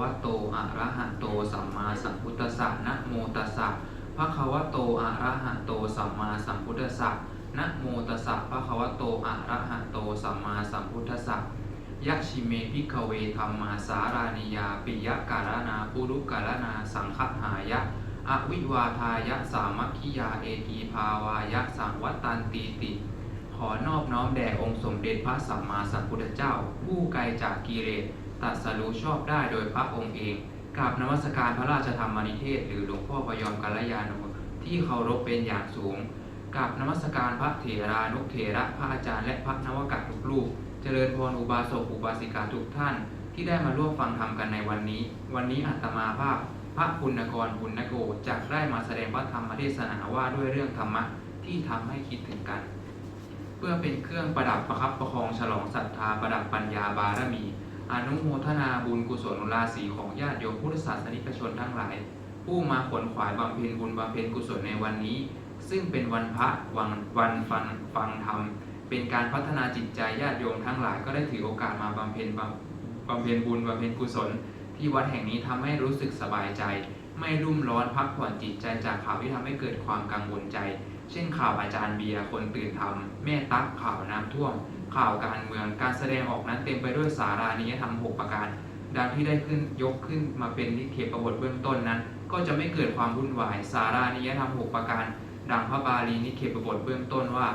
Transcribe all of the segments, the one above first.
วะโตอะระหะโตสัมมาสัมพุทธัสสะนะโมตัสสะภะคะวะโตอะระหะโตสัมมาสัมพุทธัสสะนะโมตัสสะภะคะวะโตอะระหะโตสัมมาสัมพุทธัสสะยะชิเมพิกเวธรรมาสารานิยาปิยะการนาปุรุการนาสังฆหายะอวิวาทายะสามัคคิยาเอกีภาวายะสังวัตตันตีติ ขอนอบน้อมแด่องค์สมเด็จพระสัมมาสัมพุทธเจ้า ผู้ไกลจากกิเลส ตรัสรู้ชอบได้โดยพระองค์เองกราบนมัสการพระราชธรรมนิเทศ หรือหลวงพ่อพยอมกัลยาโนที่เคารพเป็นอย่างสูงกราบนมัสการพระเถรานุเถระพระอาจารย์และพระนวกัตทุกรูปเจริญพรอุบาสกอุบาสิกาทุกท่าน ที่ได้มาร่วมฟังธรรมกันในวันนี้ วันนี้อาตมาภาพ พระปุณกรปุณโกจะได้มาแสดงพระธรรมเทศนาว่าด้วยเรื่องธรรมะที่ทำให้คิดถึงกัน เพื่อเป็นเครื่องประดับประคับประคองฉลองศรัทธาประดับปัญญาบารมี อนุโมทนาบุญกุศลราศีของญาติโยมพุทธศาสนิกชนทั้งหลาย ผู้มาขวนขวายบำเพ็ญบุญบำเพ็ญกุศลในวันนี้ ซึ่งเป็นวันพระวันวันฟังฟังธรรม เป็นการพัฒนาจิตใจญาติโยมทั้งหลายก็ได้ถือโอกาสมาบำเพ็ญบำเพ็ญบุญบำเพ็ญกุศล ที่วัดแห่งนี้ทำให้รู้สึกสบายใจ ไม่รุ่มร้อนพักผ่อนจิตใจจากข่าวที่ทำให้เกิดความกังวลใจ เช่นข่าวอาจารย์เบียร์คนตื่นทำแม่ตั๊กข่าวน้ำท่วม ข่าวการเมือง การแสดงออกนั้นเต็มไปด้วยสารานิยธรรมหกประการ ดังที่ได้ขึ้นยกขึ้นมาเป็นนิเทศประบทเบื้องต้นนั้น ก็จะไม่เกิดความวุ่นวาย สารานิยธรรมหกประการ ดังพระบาลีนิเทศประบทเบื้องต้นว่า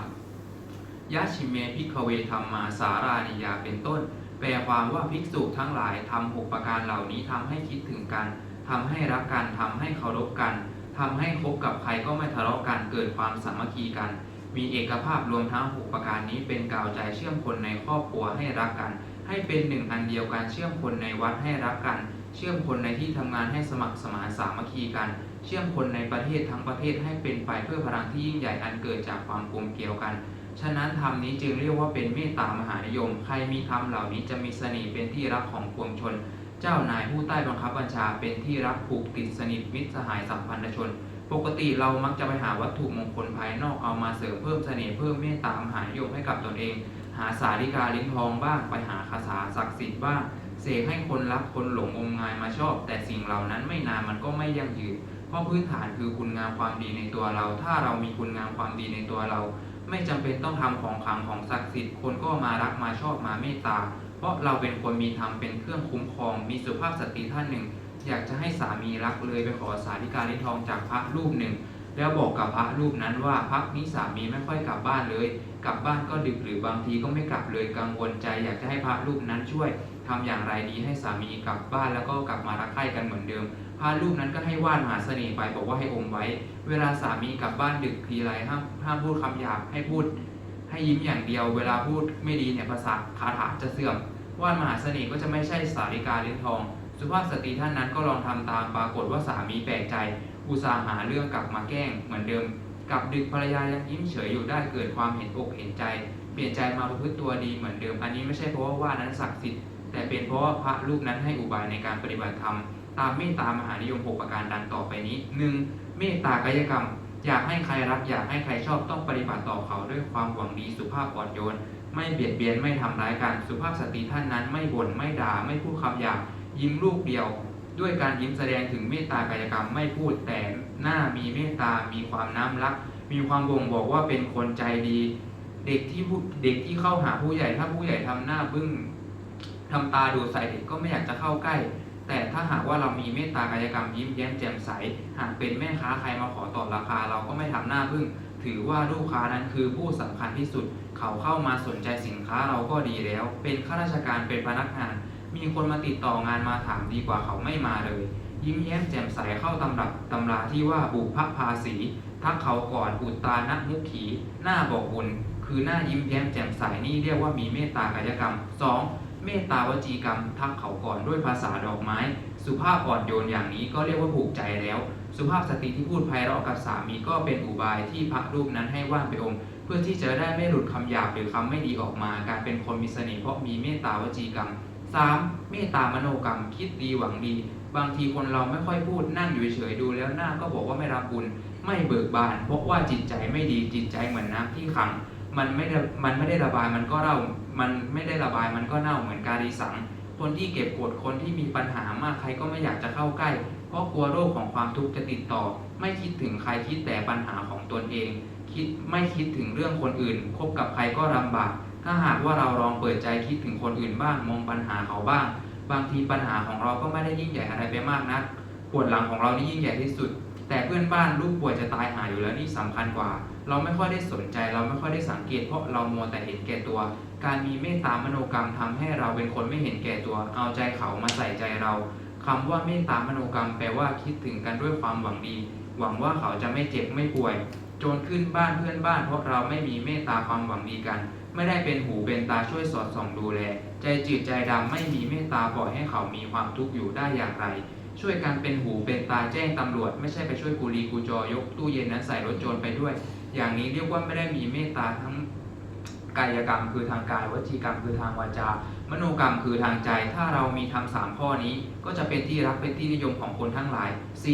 ยะชิเมพิกเวธรรมมาสารานิยาเป็นต้น แปลความว่าภิกษุทั้งหลายทำหกประการเหล่านี้ทำให้คิดถึงกันทำให้รักกันทำให้เคารพกันทำให้คบกับใครก็ไม่ทะเลาะกันเกิดความสามัคคีกัน มีเอกภาพรวมทั้งหกประการนี้เป็นกาวใจเชื่อมคนในครอบครัวให้รักกัน ให้เป็นหนึ่งอันเดียวกันเชื่อมคนในวัดให้รักกัน เชื่อมคนในที่ทำงานให้สมัครสมานสามัคคีกัน เชื่อมคนในประเทศทั้งประเทศให้เป็นไปเพื่อพลังที่ยิ่งใหญ่อันเกิดจากความกลมเกลียวกัน ฉะนั้นธรรมนี้จึงเรียกว่าเป็นเมตตามหานิยม ใครมีธรรมเหล่านี้จะมีเสน่ห์เป็นที่รักของปวงชน เจ้านายผู้ใต้บังคับบัญชาเป็นที่รักผูกติดสนิทมิตรสหายสัมพันธชน ปกติเรามักจะไปหาวัตถุมงคลภายนอกเอามาเสริมเพิ่มเสน่ห์เพิ่มเมตตามหานิยมให้กับตนเอง หาสาริกาลิ้นทองบ้างไปหาคาถาศักดิ์สิทธิ์บ้างเสกให้คนรักคนหลงงมงายมาชอบ แต่สิ่งเหล่านั้นไม่นานมันก็ไม่ยั่งยืนเพราะพื้นฐานคือคุณงามความดีในตัวเรา ถ้าเรามีคุณงามความดีในตัวเรา ไม่จำเป็นต้องทำของขลังของศักดิ์สิทธิ์คนก็มารักมาชอบมาเมตตา เพราะเราเป็นคนมีธรรมเป็นเครื่องคุ้มครองมีสุภาพสตรีท่านหนึ่ง อยากจะให้สามีรักเลยไปขอสาริกาลิ้นทองจากพระรูปหนึ่ง แล้วบอกกับพระรูปนั้นว่าพักนี้สามีไม่ค่อยกลับบ้านเลย กลับบ้านก็ดึกหรือบางทีก็ไม่กลับเลยกังวลใจ อยากจะให้พระรูปนั้นช่วยทำอย่างไรดีให้สามีกลับบ้านแล้วก็กลับมารักใคร่กันเหมือนเดิมพระรูปนั้นก็ให้ว่านมหาเสน่ห์ไปบอกว่าให้อมไว้ เวลาสามีกลับบ้านดึกทีไรห้ามห้ามพูดคำหยาบให้พูด ให้ยิ้มอย่างเดียว เวลาพูดไม่ดีเนี่ยภาษาคาถาจะเสื่อมว่านมหาเสน่ห์ก็จะไม่ใช่สาริกาลิ้นทอง สุภาพสตรีท่านนั้นก็ลองทำตามปรากฏว่าสามีแปลกใจ อุตส่าห์หาเรื่องกลับมาแกล้งเหมือนเดิมกลับดึกภรรยายังยิ้มเฉยอยู่ได้เกิดความเห็นอกเห็นใจ เปลี่ยนใจมาประพฤติตัวดีเหมือนเดิม อันนี้ไม่ใช่เพราะว่าว่านั้นศักดิ์สิทธิ์แต่เป็นเพราะว่าพระรูปนั้นให้อุบายในการปฏิบัติธรรมตามเมตตามหานิยมหกประการดังต่อไปนี้ 1. เมตตากายกรรม อยากให้ใครรักอยากให้ใครชอบต้องปฏิบัติต่อเขาด้วยความหวังดีสุภาพอ่อนโยน ไม่เบียดเบียนไม่ทำร้ายกัน สุภาพสตรีท่านนั้นไม่บ่นไม่ด่าไม่พูดคำหยาบ ยิ้มลูกเดียว ด้วยการยิ้มแสดงถึงเมตตากายกรรมไม่พูดแต่หน้ามีเมตตา มีความน้ำรัก มีความบ่งบอกว่าเป็นคนใจดี เด็กที่เด็กที่เข้าหาผู้ใหญ่ ถ้าผู้ใหญ่ทำหน้าบึ้งทำตาดูใส่เด็กก็ไม่อยากจะเข้าใกล้ แต่ถ้าหากว่าเรามีเมตตากายกรรมยิ้มแย้มแจ่มใส หากเป็นแม่ค้าใครมาขอต่อราคา เราก็ไม่ทำหน้าบึ้งถือว่าลูกค้านั้นคือผู้สำคัญที่สุด เขาเข้ามาสนใจสินค้าเราก็ดีแล้ว เป็นข้าราชการเป็นพนักงาน มีคนมาติดต่องานมาถามดีกว่าเขาไม่มาเลย ยิ้มแย้มแจ่มใสเข้าตำรับตำราที่ว่าบุพภาสีทักเขาก่อนอุตตานะมุขี หน้าบอกบุญ คือหน้ายิ้มแย้มแจ่มใสนี่เรียกว่ามีเมตตากายกรรม 2. เมตตาวจีกรรม ทักเขาก่อนด้วยภาษาดอกไม้ สุภาพอ่อนโยนอย่างนี้ก็เรียกว่าผูกใจแล้ว สุภาพสตรีที่พูดไพเราะกับสามีก็เป็นอุบายที่พระรูปนั้นให้ว่านไปอมเพื่อที่จะได้ไม่หลุดคำหยาบหรือคำไม่ดีออกมา การเป็นคนมีเสน่ห์เพราะมีเมตตาวจีกรรม 3. เมตตามโนกรรมคิดดีหวังดี บางทีคนเราไม่ค่อยพูดนั่งอยู่เฉยๆดูแล้วหน้าก็บอกว่าไม่รับบุญไม่เบิกบาน เพราะว่าจิตใจไม่ดีจิตใจเหมือนน้ำที่ขัง มันไม่ได้มันไม่ได้ระบายมันก็เน่ามันไม่ได้ระบายมันก็เน่าเหมือนกาลีสังคคนที่เก็บกดคนที่มีปัญหามากใครก็ไม่อยากจะเข้าใกล้ เพราะกลัวโรคของความทุกข์จะติดต่อ ไม่คิดถึงใครคิดแต่ปัญหาของตนเอง คิดไม่คิดถึงเรื่องคนอื่นคบกับใครก็ลำบาก ถ้าหากว่าเราลองเปิดใจคิดถึงคนอื่นบ้างมองปัญหาเขาบ้าง บางทีปัญหาของเราก็ไม่ได้ยิ่งใหญ่อะไรไปมากนักปวดหลังของเรานี่ยิ่งใหญ่ที่สุด แต่เพื่อนบ้านลูกป่วยจะตายหาอยู่แล้วนี่สำคัญกว่า เราไม่ค่อยได้สนใจ เราไม่ค่อยได้สังเกตเพราะเรามัวแต่เห็นแก่ตัว การมีเมตตามโนกรรมทำให้เราเป็นคนไม่เห็นแก่ตัว เอาใจเขามาใส่ใจเราคำว่าเมตตามโนกรรมแปลว่าคิดถึงกันด้วยความหวังดี หวังว่าเขาจะไม่เจ็บไม่ป่วยจรขึ้นบ้านเพื่อนบ้าน เพราะเราไม่มีเมตตาความหวังดีกัน ไม่ได้เป็นหูเป็นตาช่วยสอดส่องดูแล ใจจืดใจดำไม่มีเมตตาปล่อยให้เขามีความทุกข์อยู่ได้อย่างไร ช่วยกันเป็นหูเป็นตาแจ้งตำรวจ ไม่ใช่ไปช่วยกูรีกูจอยกตู้เย็นนั้นใส่รถโจรไปด้วย อย่างนี้เรียกว่าไม่ได้มีเมตตาทั้งกายกรรมคือทางกายวจีกรรมคือทางวาจา มโนกรรมคือทางใจ ถ้าเรามีทำสามข้อนี้ ก็จะเป็นที่รักเป็นที่นิยมของคนทั้งหลาย C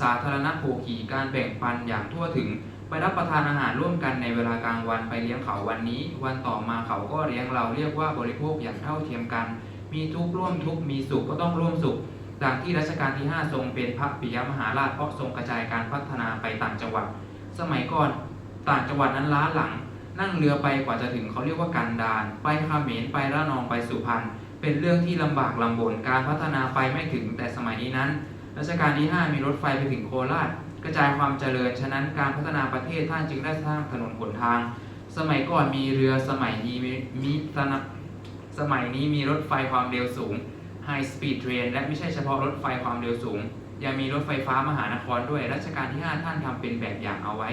สาธารณโภคีการแบ่งปันอย่างทั่วถึง ไปรับประทานอาหารร่วมกันในเวลากลางวันไปเลี้ยงเขาวันนี้ วันต่อมาเขาก็เลี้ยงเราเรียกว่าบริโภคอย่างเท่าเทียมกัน มีทุกข์ร่วมทุกข์มีสุขก็ต้องร่วมสุขดังที่รัชกาลที่ 5 ทรงเป็นพระปิยมหาราชเพราะทรงกระจายการพัฒนาไปต่างจังหวัด สมัยก่อนต่างจังหวัดนั้นล้าหลัง นั่งเรือไปกว่าจะถึงเขาเรียกว่ากันดารไปเมรไประนองไปสุพรรณเป็นเรื่องที่ลำบากลำบนการพัฒนาไปไม่ถึงแต่สมัยนี้นั้นรัชกาลที่ 5 มีรถไฟไปถึงโคราช กระจายความเจริญ ฉะนั้นการพัฒนาประเทศท่านจึงได้สร้างถนนหนทาง สมัยก่อนมีเรือสมัยนี้มีสนับสมัยนี้มีรถไฟความเร็วสูง High Speed Train และไม่ใช่เฉพาะรถไฟความเร็วสูง ยังมีรถไฟฟ้ามหานครด้วยรัชกาลที่ 5 ท่านทำเป็นแบบอย่างเอาไว้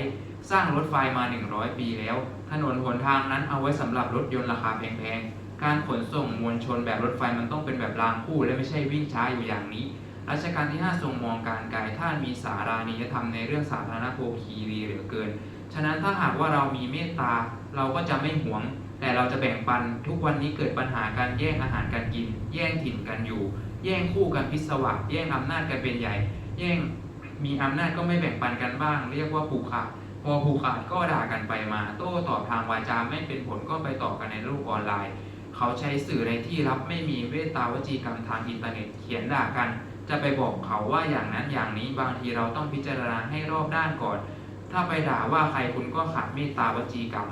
สร้างรถไฟมา 100 ปีแล้ว ถนนหนทางนั้นเอาไว้สำหรับรถยนต์ราคาแพงๆ การขนส่งมวลชนแบบรถไฟมันต้องเป็นแบบรางคู่ และไม่ใช่วิ่งช้าอยู่อย่างนี้ รัชกาลที่ 5 ทรงมองการไกลท่านมีสารานิยธรรมในเรื่องสาธารณโภคีดีเหลือเกิน ฉะนั้นถ้าหากว่าเรามีเมตตาเราก็จะไม่หวง แต่เราจะแบ่งปันทุกวันนี้เกิดปัญหาการแย่งอาหารการกิน แย่งถิ่นกันอยู่ แย่งคู่กันพิศวะแย่งอำนาจกันเป็นใหญ่ แย่งมีอำนาจก็ไม่แบ่งปันกันบ้าง เรียกว่าผูกขาดพอผูกขาดก็ด่ากันไปมา โต้ตอบทางวาจาไม่เป็นผลก็ไปต่อกันในโลกออนไลน์ เขาใช้สื่อในที่รับไม่มีเวตาวจีกรรมทางอินเทอร์เน็ตเขียนด่ากัน จะไปบอกเขาว่าอย่างนั้นอย่างนี้บางทีเราต้องพิจารณาให้รอบด้านก่อน ถ้าไปด่าว่าใครคุณก็ขาดเมตตาวจีกรรม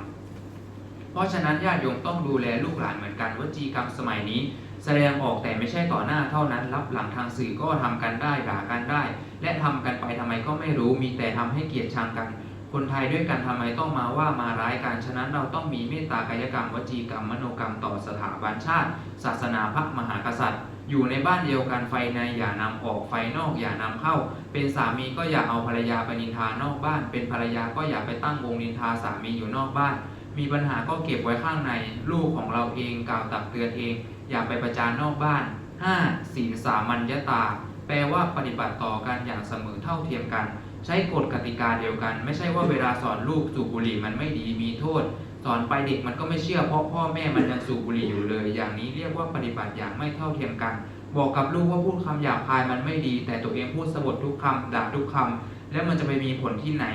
เพราะฉะนั้นญาติโยมต้องดูแลลูกหลานเหมือนกันวจีกรรมสมัยนี้ แสดงออกแต่ไม่ใช่ต่อหน้าเท่านั้น รับหลังทางสื่อก็ทำกันได้ด่ากันได้ และทำกันไปทำไมก็ไม่รู้มีแต่ทำให้เกลียดชังกัน คนไทยด้วยกันทำไมต้องมาว่ามาร้ายกันฉะนั้นเราต้องมีเมตตากายกรรม วจีกรรม มโนกรรมต่อสถาบันชาติ ศาสนาพระมหากษัตริย์ อยู่ในบ้านเดียวกันไฟในอย่านำออกไฟนอกอย่านำเข้า เป็นสามีก็อย่าเอาภรรยาไปนินทานอกบ้าน เป็นภรรยาก็อย่าไปตั้งวงนินทาสามีอยู่นอกบ้าน มีปัญหาก็เก็บไว้ข้างในลูกของเราเองกล่าวตักเตือนเอง อย่าไปประจานนอกบ้าน 5. ศีลสามัญญาตา แปลว่าปฏิบัติต่อกันอย่างเสมอเท่าเทียมกัน ใช้กฎกติกาเดียวกัน ไม่ใช่ว่าเวลาสอนลูกสูบบุหรี่มันไม่ดีมีโทษ สอนไปเด็กมันก็ไม่เชื่อเพราะพ่อแม่มันยังสูบบุหรี่อยู่เลย อย่างนี้เรียกว่าปฏิบัติอย่างไม่เท่าเทียมกัน บอกกับลูกว่าพูดคำหยาบคายมันไม่ดี แต่ตัวเองพูดสะบดทุกคำด่าทุกคำแล้วมันจะไปมีผลที่ไหน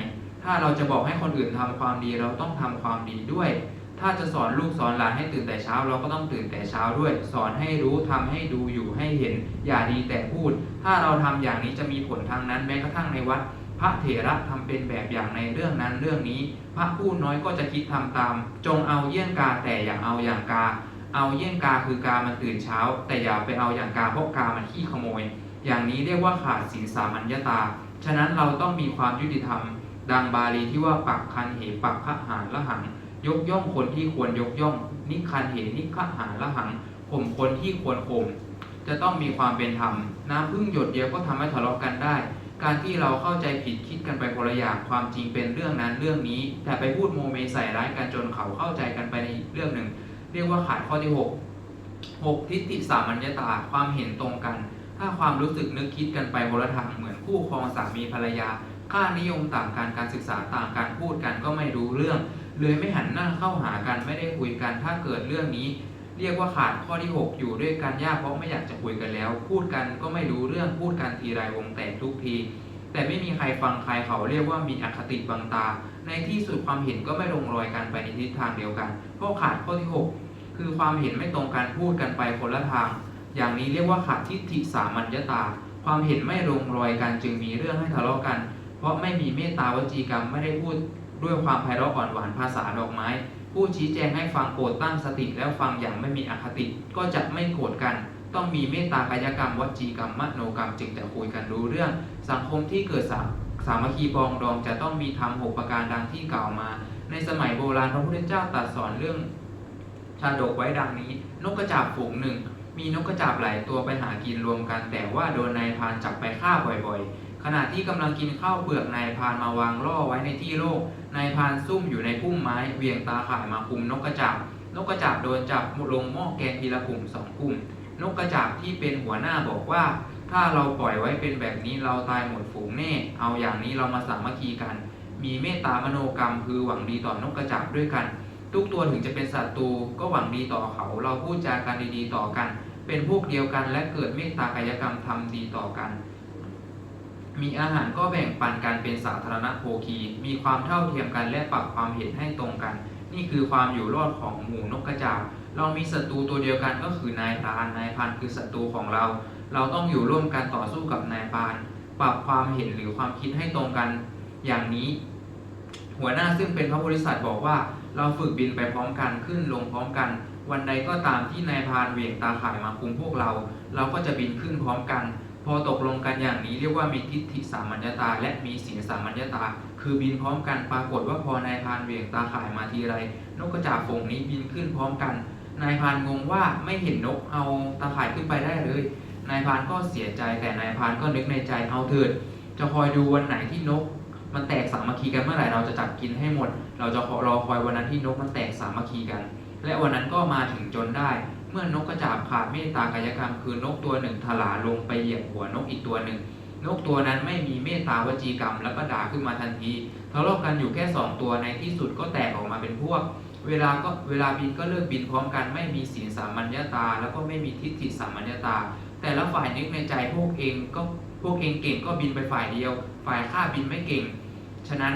ถ้าเราจะบอกให้คนอื่นทำความดีเราต้องทำความดีด้วยถ้าจะสอนลูกสอนหลานให้ตื่นแต่เช้า เราก็ต้องตื่นแต่เช้าด้วย สอนให้รู้ทำให้ดูอยู่ให้เห็น อย่าดีแต่พูด ถ้าเราทำอย่างนี้จะมีผลทางนั้นแม้กระทั่งในวัด ระเถระทำเป็นแบบอย่างในเรื่องนั้นเรื่องนี้ พระผู้น้อยก็จะคิดทำตาม จงเอาเยี่ยงกาแต่อย่าเอาอย่างกา เอาเยี่ยงกาคือกามันตื่นเช้า แต่อย่าไปเอาอย่างกาเพราะกามันขี้ขโมย อย่างนี้เรียกว่าขาดศีลสามัญญาตา ฉะนั้นเราต้องมีความยุติธรรม ดังบาลีที่ว่าปักคันเหปักขหารละหัง ยกย่องคนที่ควรยกย่อง นิคันเหนิขหารละหังข่มคนที่ควรข่มจะต้องมีความเป็นธรรม น้ำพึ่งหยดเดียวก็ทำให้ทะเลาะกันได้ การที่เราเข้าใจผิดคิดกันไปคนละอย่างความจริงเป็นเรื่องนั้นเรื่องนี้ แต่ไปพูดโมเมใส่ร้ายกันจนเขาเข้าใจกันไปในอีกเรื่องหนึ่งเรียกว่าขาดข้อที่ 6 6 ทิฏฐิสามัญญาตาความเห็นตรงกัน ถ้าความรู้สึกนึกคิดกันไปคนละทางเหมือนคู่ครองสามีภรรยา ค่านิยมต่างกันการศึกษาต่างกันพูดกันก็ไม่รู้เรื่อง เลยไม่หันหน้าเข้าหากันไม่ได้คุยกันถ้าเกิดเรื่องนี้ เรียกว่าขาดข้อที่ 6 อยู่ด้วยกันยากเพราะไม่อยากจะคุยกันแล้ว พูดกันก็ไม่รู้เรื่องพูดกันทีไรวงแตกทุกที แต่ไม่มีใครฟังใครเขาเรียกว่ามีอคติบังตา ในที่สุดความเห็นก็ไม่ลงรอยกันไปในทิศทางเดียวกันเพราะขาดข้อที่ 6 คือความเห็นไม่ตรงกันพูดกันไปคนละทาง อย่างนี้เรียกว่าขาดทิฏฐิสามัญญตา ความเห็นไม่ลงรอยกันจึงมีเรื่องให้ทะเลาะกัน เพราะไม่มีเมตตาวจีกรรมไม่ได้พูดด้วยความไพเราะอ่อนหวานภาษาดอกไม้ ผู้ชี้แจงให้ฟังโปรดตั้งสติแล้วฟังอย่างไม่มีอคติ ก็จะไม่โกรธกัน ต้องมีเมตตากายกรรมวจีกรรมมโนกรรมจึงจะคุยกันรู้เรื่อง สังคมที่เกิดสาสามัคคีปองดองจะต้องมีธรรมหกประการดังที่กล่าวมา ในสมัยโบราณพระพุทธเจ้าตรัสสอนเรื่องชาดกไว้ดังนี้ นกกระจาบฝูงหนึ่งมีนกกระจาบหลายตัวไปหากินรวมกัน แต่ว่าโดนนายพานจับไปฆ่าบ่อยๆ ขณะที่กำลังกินข้าวเปลือกนายพานมาวางล่อไว้ในที่โล่งนายพานซุ่มอยู่ในพุ่มไม้เวียงตาข่ายมาคุมนกกระจาบนกกระจาบโดนจับลงหม้อแกงทีละกลุ่มสองกลุ่ม นกกระจาบที่เป็นหัวหน้าบอกว่า ถ้าเราปล่อยไว้เป็นแบบนี้เราตายหมดฝูงแน่ เอาอย่างนี้เรามาสามัคคีกัน มีเมตตามโนกรรมคือหวังดีต่อนกกระจาบด้วยกัน ทุกตัวถึงจะเป็นศัตรูก็หวังดีต่อเขา เราพูดจากันดีๆต่อกัน เป็นพวกเดียวกันและเกิดเมตตากายกรรมทำดีต่อกัน มีอาหารก็แบ่งปันกันเป็นสาธารณโภคี มีความเท่าเทียมกันและปรับความเห็นให้ตรงกัน นี่คือความอยู่รอดของหมู่นกกระจาบ เรามีศัตรูตัวเดียวกันก็คือนายพราน นายพรานคือศัตรูของเรา เราต้องอยู่ร่วมกันต่อสู้กับนายพราน ปรับความเห็นหรือความคิดให้ตรงกัน อย่างนี้ หัวหน้าซึ่งเป็นพระบริษัทบอกว่า เราฝึกบินไปพร้อมกันขึ้นลงพร้อมกัน วันใดก็ตามที่นายพรานเหวี่ยงตาข่ายมาคุมพวกเรา เราก็จะบินขึ้นพร้อมกัน พอตกลงกันอย่างนี้เรียกว่ามีทิฏฐิสามัญญาตา และมีศีลสามัญญาตา คือบินพร้อมกันปรากฏว่าพอนายพานเวียงตาข่ายมาทีไร นกกระจาบฝูงนี้บินขึ้นพร้อมกัน นายพานงงว่าไม่เห็นนกเอาตาข่ายขึ้นไปได้เลย นายพานก็เสียใจแต่นายพานก็นึกในใจเอาเถิด จะคอยดูวันไหนที่นก มันแตกสามัคคีกันเมื่อไหร่เราจะจับกินให้หมด เราจะรอคอยวันนั้นที่นกมันแตกสามัคคีกัน และวันนั้นก็มาถึงจนได้ เมื่อนกกระจาบขาดเมตตากายกรรม คือนกตัวหนึ่งถลาลงไปเหยียบหัวนกอีกตัวหนึ่ง นกตัวนั้นไม่มีเมตตาวจีกรรม แล้วก็ด่าขึ้นมาทันทีทะเลาะกันอยู่แค่สองตัวในที่สุดก็แตกออกมาเป็นพวก เวลาก็เวลาบินก็เลิกบินพร้อมกันไม่มีศีลสามัญญาตา แล้วก็ไม่มีทิฏฐิสามัญญาตา แต่ละฝ่ายนึกในใจพวกเองก็พวกเองเก่งก็บินไปฝ่ายเดียว ฝ่ายข้าบินไม่เก่ง ฉะนั้น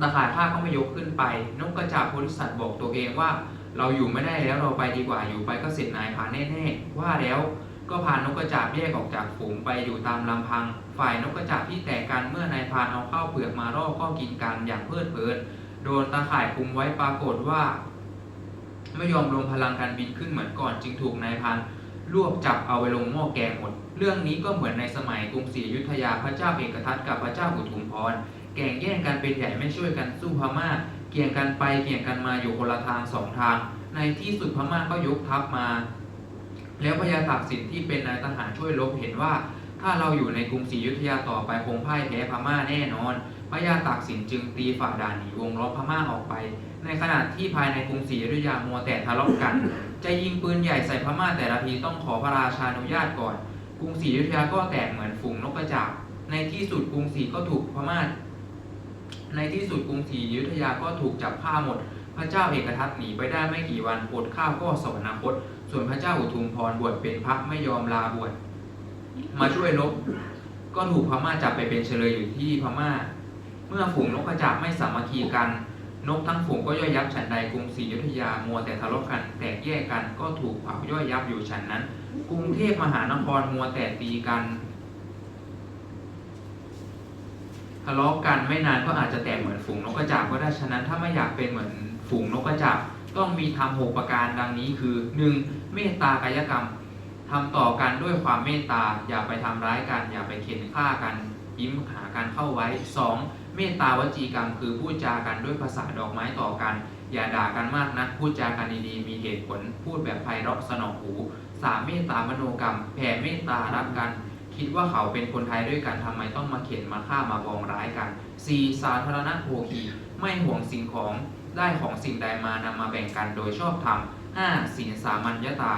ตาข่ายข้าก็ไม่ยกขึ้นไป นกกระจาบโพธิสัตว์บอกตัวเองว่า เราอยู่ไม่ได้แล้วเราไปดีกว่าอยู่ไปก็เสร็จนายพานแน่ๆว่าแล้วก็พานกกระจาบแยกออกจากฝูงไปอยู่ตามลำพัง ฝ่ายนกกระจาบที่แตกกันเมื่อนายพานเอาข้าวเปลือกมาล่อก็กินกันอย่างเพลิดเพลิน โดนตาข่ายคุมไว้ปรากฏว่า ไม่ยอมรวมพลังกันบินขึ้นเหมือนก่อนจึงถูกนายพานรวบจับเอาไปลงหม้อแกงหมด เรื่องนี้ก็เหมือนในสมัยกรุงศรีอยุธยาพระเจ้าเอกทัตกับพระเจ้าอุทุมพร แก่งแย่งกันเป็นใหญ่ไม่ช่วยกันสู้พม่า เกี่ยงกันไปเกี่ยงกันมาอยู่คนละทางสองทาง ในที่สุดพม่าก็ยกทัพมา แล้วพญาตากสินที่เป็นนายทหารช่วยลบเห็นว่า ถ้าเราอยู่ในกรุงศรีอยุธยาต่อไปคงพ่ายแพ้พม่าแน่นอนพญาตากสินจึงตีฝ่าด่านหนีวงล้อมพม่าออกไป ในขณะที่ภายในกรุงศรีอยุธยามัวแต่ทะเลาะกัน จะยิงปืนใหญ่ใส่พม่าแต่ละทีต้องขอพระราชาอนุญาตก่อน กรุงศรีอยุธยาก็แตกเหมือนฝูงนกกระจาบในที่สุดกรุงศรีก็ถูกพม่า ในที่สุดกรุงศรีอยุธยาก็ถูกจับฆ่าหมด พระเจ้าเอกทัตหนีไปได้ไม่กี่วันอดข้าวก็สวรรคต ส่วนพระเจ้าอุทุมพรบวชเป็นพระไม่ยอมลาบวชมาช่วยลบก็ถูกพม่าจับไปเป็นเฉลยอยู่ที่พม่า เมื่อฝูงนกกระจาบไม่สามัคคีกัน นกทั้งฝูงก็ย่อยยับฉันใดกรุงศรีอยุธยามัวแต่ทะเลาะกัน แตกแยกกันก็ถูกเผาย่อยยับอยู่ฉันนั้น กรุงเทพมหานครมัวแต่ตีกัน ทะเลาะกันไม่นานก็อาจจะแตกเหมือนฝูงนกกระจาบก็ได้ฉะนั้นถ้าไม่อยากเป็นเหมือนฝูงนกกระจาบต้องมีทำหกประการดังนี้คือ 1. เมตตากายกรรมทำต่อกันด้วยความเมตตา อย่าไปทำร้ายกัน อย่าไปเข็นฆ่ากันยิ้มหากันเข้าไว้ 2. เมตตาวจีกรรมคือพูดจากันด้วยภาษาดอกไม้ต่อกัน อย่าด่ากันมากนักพูดจากันดีๆ มีเหตุผลพูดแบบไพเราะสนองหู 3. เมตตามโนกรรม แผ่เมตตารักกัน คิดว่าเขาเป็นคนไทยด้วยกันทำไมต้องมาเข็นมาฆ่ามาบองร้ายกัน 4. สาธารณโภคีไม่ห่วงสิ่งของได้ของสิ่งใดมานำมาแบ่งกันโดยชอบธรรม 5. ศีลสามัญญาตา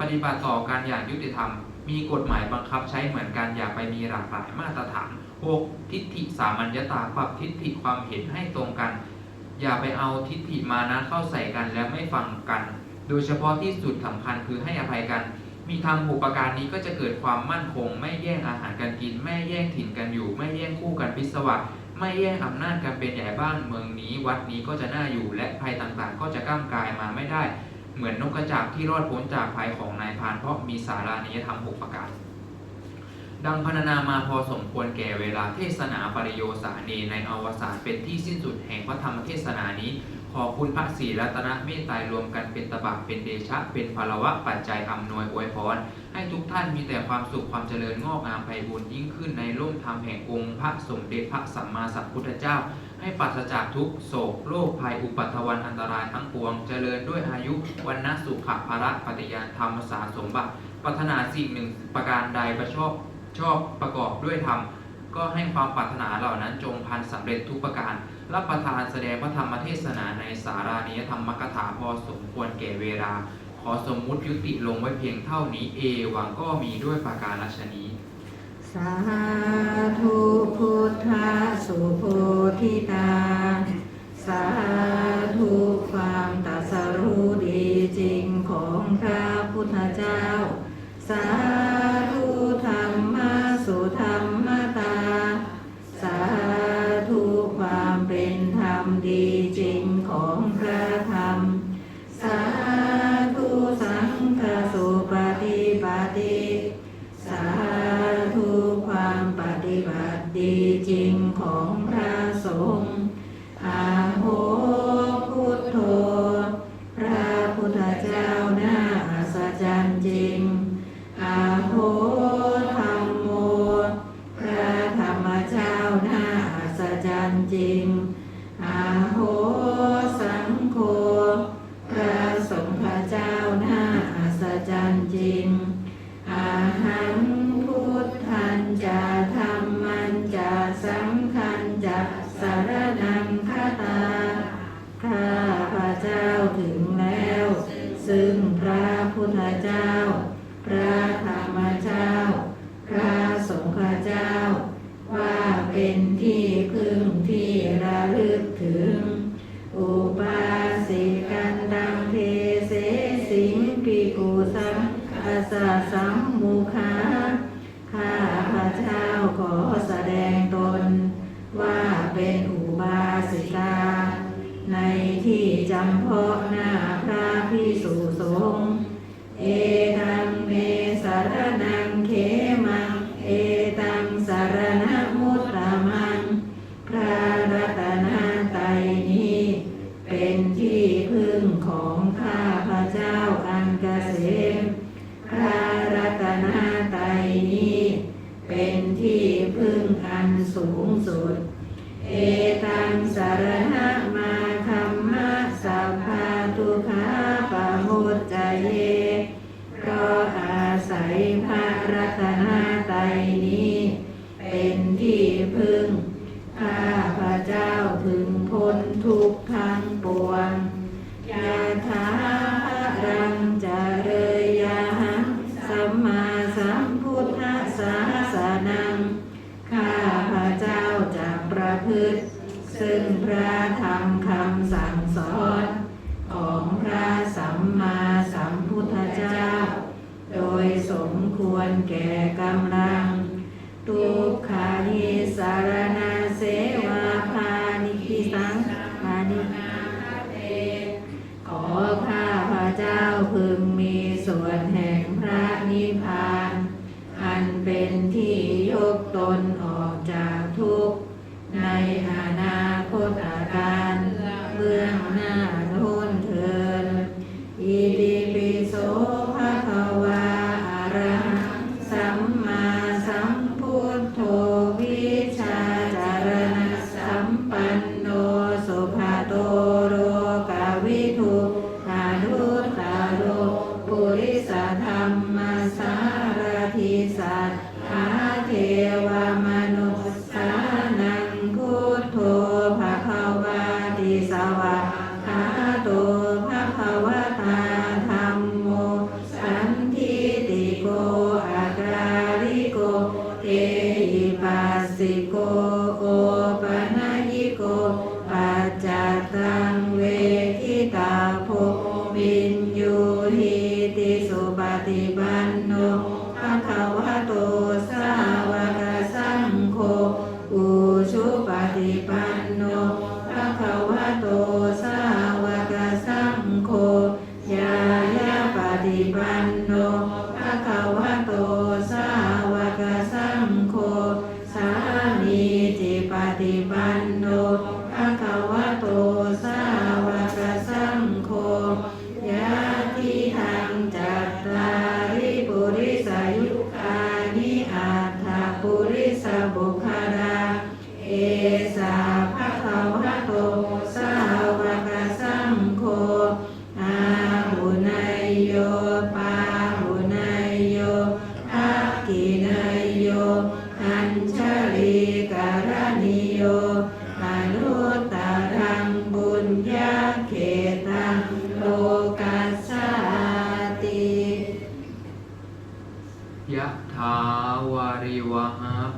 ปฏิบัติต่อกันอย่างยุติธรรม มีกฎหมายบังคับใช้เหมือนกันอย่าไปมีหลากหลายมาตรฐาน 6. ทิฏฐิสามัญญาตาปรับทิฏฐิความเห็นให้ตรงกัน อย่าไปเอาทิฏฐิมานะเข้าใส่กันและไม่ฟังกัน โดยเฉพาะที่สุดสำคัญคือให้อภัยกัน มีทำหกประการนี้ก็จะเกิดความมั่นคง ไม่แย่งอาหารกันกิน ไม่แย่งถิ่นกันอยู่ ไม่แย่งคู่กันพิศวาสไม่แย่งอำนาจกันเป็นใหญ่บ้านเมืองนี้ วัดนี้ก็จะน่าอยู่และภัยต่างๆ ก็จะก้ามกายมาไม่ได้ เหมือนนกกระจาบที่รอดพ้นจากภัยของนายพานเพราะมีสารานิยธรรมหกประการ ดังพรรณนามาพอสมควรแก่เวลาเทศนาปริโยสานีในอวสานเป็นที่สิ้นสุดแห่งพระธรรมเทศนานี้ ขอคุณพระศรีรัตนเมตไตรรวมกันเป็นตบะเป็นเดชะ เป็นพลวะปัจจัยอำนวยอวยพร ให้ทุกท่านมีแต่ความสุขความเจริญงอกงามไพบูรยิ่งขึ้นในร่มธรรมแห่งองค์พระสมเด็จพระสัมมาสัมพุทธเจ้า ให้ปราศจากทุกโศกโรคภัยอุปัตวันอันตรายทั้งปวง เจริญด้วยอายุวันนะสุขภาระปฏิญาณธรรมสารสมบัติปรารถนาสิ่งหนึ่งประการใดประชอบ ชอบประกอบด้วยธรรมก็ให้ความปรารถนาเหล่านั้นจงพันสำเร็จทุกประการ รับประทานแสดงพระธรรมเทศนาในสารานิยธรรมกถาพอสมควรแก่เวลา ขอสมมุติยุติลงไว้เพียงเท่านี้เอวังก็มีด้วยประการลัชนี้สาธุพุทธสุโพธิตา จรรย์จริ สังอาสาสัมมูคาข้าพระเจ้าขอแสดงตน ว่าเป็นอุบาสิกา ในที่จำเพาะ เอตังสารณะมาธรรมาำลัง ตัว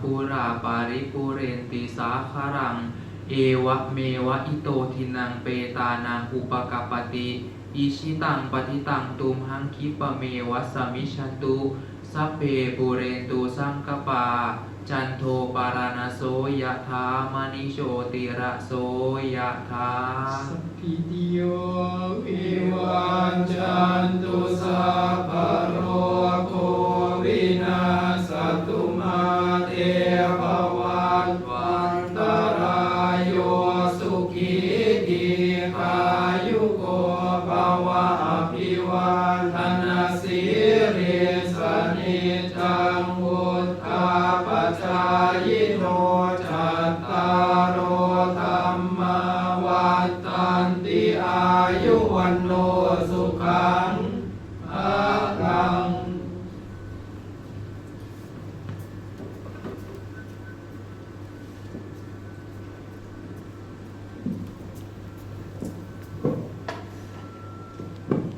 หาปุราปาริปุเรนติสาคารัง เอวะเมวะอิโตทินังเปตานังอุปกปปติอิชิตังปฏิตังตุมหังคิปะเมวะสมิชันตุสัพเพปุเรนตุสังกปา จันโทปาราณโสยะถามณิโชติระโสยะถาสัพพิติโยวิวันจันตุสัพพะโรโควินา